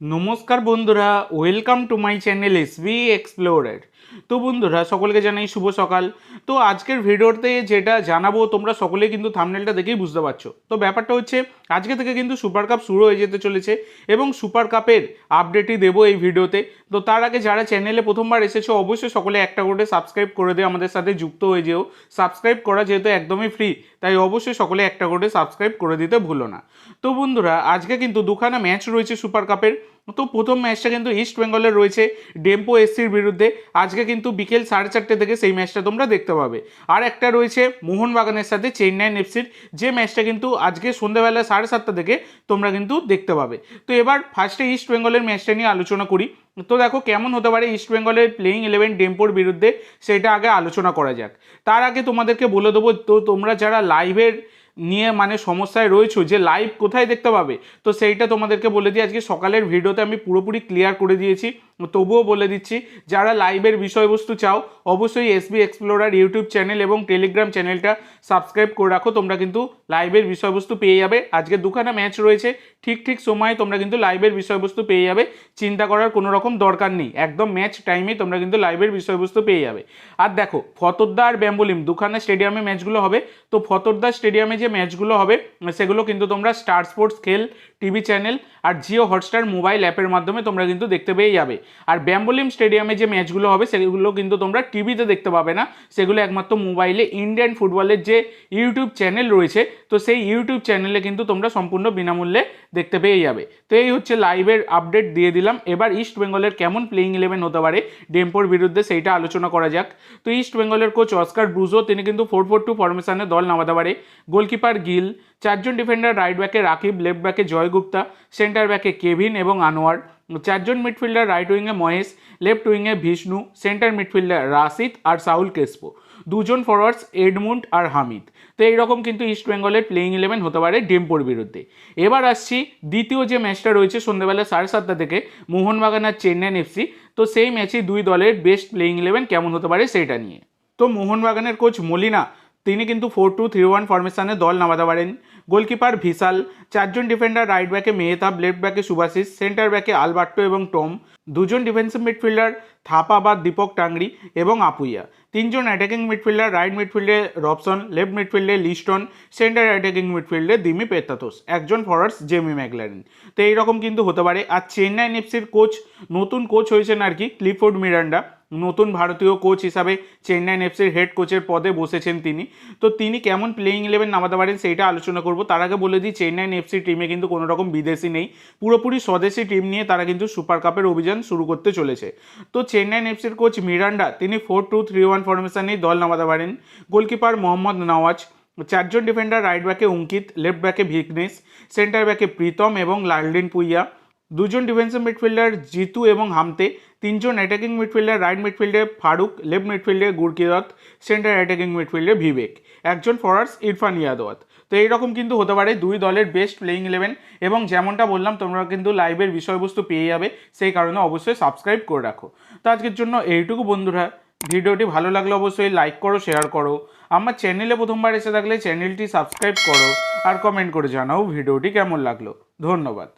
নমস্কার বন্ধুরা welcome to my channel S B explorer তো বন্ধুরা, সকলকে জানাই শুভ সকাল। তো আজকের ভিডিওতে যেটা জানাব, তোমরা সকলে কিন্তু থামনেলটা দেখেই বুঝতে পারছ। তো ব্যাপারটা হচ্ছে, আজকে থেকে কিন্তু সুপার কাপ শুরু হয়ে যেতে চলেছে এবং সুপার কাপের আপডেটই দেবো এই ভিডিওতে। তো তার আগে যারা চ্যানেলে প্রথমবার এসেছ, অবশ্যই সকলে একটা করে সাবস্ক্রাইব করে দিয়ে আমাদের সাথে যুক্ত হয়ে যেও। সাবস্ক্রাইব করা যেহেতু একদমই ফ্রি তাই অবশ্যই সকলে একটা করে সাবস্ক্রাইব করে দিতে ভুলো না। তো বন্ধুরা, আজকে কিন্তু দুখানা ম্যাচ রয়েছে সুপার কাপের তো প্রথম ম্যাচটা কিন্তু ইস্ট বেঙ্গলের রয়েছে ডেম্পো এসসির বিরুদ্ধে। আজকে কিন্তু বিকেল সাড়ে চারটে থেকে সেই ম্যাচটা তোমরা দেখতে পাবে। আর একটা রয়েছে মোহনবাগানের সাথে চেন্নাইন এফসির যে ম্যাচটা কিন্তু আজকে সন্ধ্যাবেলা সাড়ে সাতটা থেকে তোমরা কিন্তু দেখতে পাবে। তো এবার ফার্স্টে ইস্ট বেঙ্গলের ম্যাচটা নিয়ে আলোচনা করি। তো দেখো কেমন হতে পারে ইস্ট বেঙ্গলের প্লেয়িং ইলেভেন ডেম্পোর বিরুদ্ধে, সেটা আগে আলোচনা করা যাক। তার আগে তোমাদেরকে বলে দেবো, তো তোমরা যারা লাইভের নিয়ে মানে সমস্যায় রয়েছো যে লাইভ কোথায় দেখতে পাবে? তো সেইটা তোমাদেরকে বলে দিই। আজকে সকালের ভিডিওতে আমি পুরোপুরি ক্লিয়ার করে দিয়েছি। তবুও বলে দিচ্ছি, যারা লাইভের বিষয়বস্তু চাও, অবশ্যই S B explorer YouTube channel এবং টেলিগ্রাম চ্যানেলটা সাবস্ক্রাইব করে রাখো, তোমরা কিন্তু লাইভের বিষয়বস্তু পেয়ে যাবে। আজকে দুখানা ম্যাচ রয়েছে, ঠিক ঠিক সময়ে তোমরা কিন্তু লাইভের বিষয়বস্তু পেয়ে যাবে, চিন্তা করার কোনো রকম দরকার নেই, একদম ম্যাচ টাইমে তোমরা কিন্তু লাইভের বিষয়বস্তু পেয়ে যাবে। আর দেখো ফতরদা আর ব্যাম্বলিম, দুখানা স্টেডিয়ামে ম্যাচগুলো হবে, তো ফতরদা স্টেডিয়ামে যে ম্যাচগুলো হবে, সেগুলো কিন্তু তোমরা Star Sports Khel TV channel আর জিও হটস্টার মোবাইল অ্যাপের মাধ্যমে তোমরা কিন্তু দেখতে পেয়ে যাবে। আর ব্যাম্বলিম স্টেডিয়ামে যে ম্যাচগুলো হবে, সেগুলো কিন্তু তোমরা টিভিতে দেখতে পাবে না। সেগুলো একমাত্র মোবাইলে ইন্ডিয়ান ফুটবলের যে ইউটিউব চ্যানেল রয়েছে, তো সেই ইউটিউব চ্যানেলে কিন্তু তোমরা সম্পূর্ণ বিনামূল্যে দেখতে পেয়ে যাবে। তো এই হচ্ছে লাইভের আপডেট দিয়ে দিলাম। এবার ইস্ট বেঙ্গলের কেমন প্লেইং ইলেভেন হতে পারে, ডেম্পোর বিরুদ্ধে সেইটা আলোচনা করা যাক। তো ইস্ট বেঙ্গলের কোচ অস্কার ব্রুজো, তিনি কিন্তু ফোর ফোর টু ফরমেশনে দল নামাতে পারে। গোলকিপার গিল, চারজন ডিফেন্ডার রাইট ব্যাকে রাকিব লেফট ব্যাকে জয় গুপ্তা সেন্টার ব্যাকে কেভিন এবং আনোয়ার। চারজন মিডফিল্ডার রাইট উইংয়ে মহেশ লেফট উইংয়ে বিষ্ণু সেন্টার মিডফিল্ডার রাশিদ আর সাউল কেসপো দুজন ফরওয়ার্ডস এডমুন্ড আর হামিদ। তো এইরকম কিন্তু ইস্ট বেঙ্গলের প্লেইং ইলেভেন হতে পারে ডেম্পোর বিরুদ্ধে। এবার আসছি দ্বিতীয় যে ম্যাচটা রয়েছে সন্ধ্যেবেলা সাড়ে সাতটা থেকে মোহনবাগান আর চেন্নাইন এফসি তো সেই ম্যাচে দুই দলের বেস্ট প্লেইং ইলেভেন কেমন হতে পারে সেটা নিয়ে। তো মোহনবাগানের কোচ মলিনা তিনি কিন্তু ফোর টু থ্রি ওয়ান ফরমেশানে দল নামাতে পারেন। গোলকিপার ভিসাল চারজন ডিফেন্ডার রাইট ব্যাকে মেহতাব লেফট ব্যাকে সুভাশিস সেন্টার ব্যাকে আলবার্টো এবং টম, দুজন ডিফেন্সিভ মিডফিল্ডার থাপা বা দীপক টাংরি এবং আপুইয়া। তিনজন অ্যাটাকিং মিডফিল্ডার রাইট মিডফিল্ডে রবসন লেফট মিডফিল্ডে লিস্টন সেন্টার অ্যাটাকিং মিডফিল্ডে দিমি পেতাতোস একজন ফরওয়ার্ডস জেমি ম্যাকলারিন। তো এইরকম কিন্তু হতে পারে। আর চেন্নাই এফসির কোচ নতুন কোচ হয়েছেন আর কি, ক্লিফোর্ড মিরান্ডা। নতুন ভারতীয় কোচ হিসাবে চেন্নাইন এফসির হেড কোচের পদে বসেছেন তিনি। তো তিনি কেমন প্লেইং ইলেভেন নামাতে পারেন সেইটা আলোচনা করব। তার আগে বলে দিই চেন্নাইন এফসি টিমে কিন্তু কোনো রকম বিদেশি নেই। পুরোপুরি স্বদেশি টিম নিয়ে তারা কিন্তু সুপার কাপের অভিযান শুরু করতে চলেছে। তো চেন্নাইন এফসির কোচ মিরান্ডা তিনি ফোর টু থ্রি ওয়ান ফরমেশনেই দল নামাতে পারেন। গোলকিপার মোহাম্মদ নওয়াজ, চারজন ডিফেন্ডার রাইট ব্যাকে অঙ্কিত লেফট ব্যাকে ভিকনেস সেন্টার ব্যাকে প্রীতম এবং লালডিন পুইয়া। দুজন ডিফেন্সিভ মিডফিল্ডার জিতু এবং হামতে, তিনজন অ্যাটাকিং মিডফিল্ডার রাইট মিডফিল্ডে ফারুক লেফট মিডফিল্ডে গুরকিরত সেন্টার অ্যাটাকিং মিডফিল্ডে ভিবেক একজন ফরওয়ার্ডস ইরফান ইয়াদওয়াত। তো এইরকম কিন্তু হতে পারে দুই দলের বেস্ট প্লেইং ইলেভেন এবং যেমনটা বললাম, তোমরা কিন্তু লাইভের বিষয়বস্তু পেয়ে যাবে, সেই কারণে অবশ্যই সাবস্ক্রাইব করে রাখো। তো আজকের জন্য এইটুকু বন্ধুরা। ভিডিওটি ভালো লাগলে অবশ্যই লাইক করো শেয়ার করো। আমার চ্যানেলে প্রথমবার এসে থাকলে চ্যানেলটি সাবস্ক্রাইব করো আর কমেন্ট করে জানাও ভিডিওটি কেমন লাগল। ধন্যবাদ।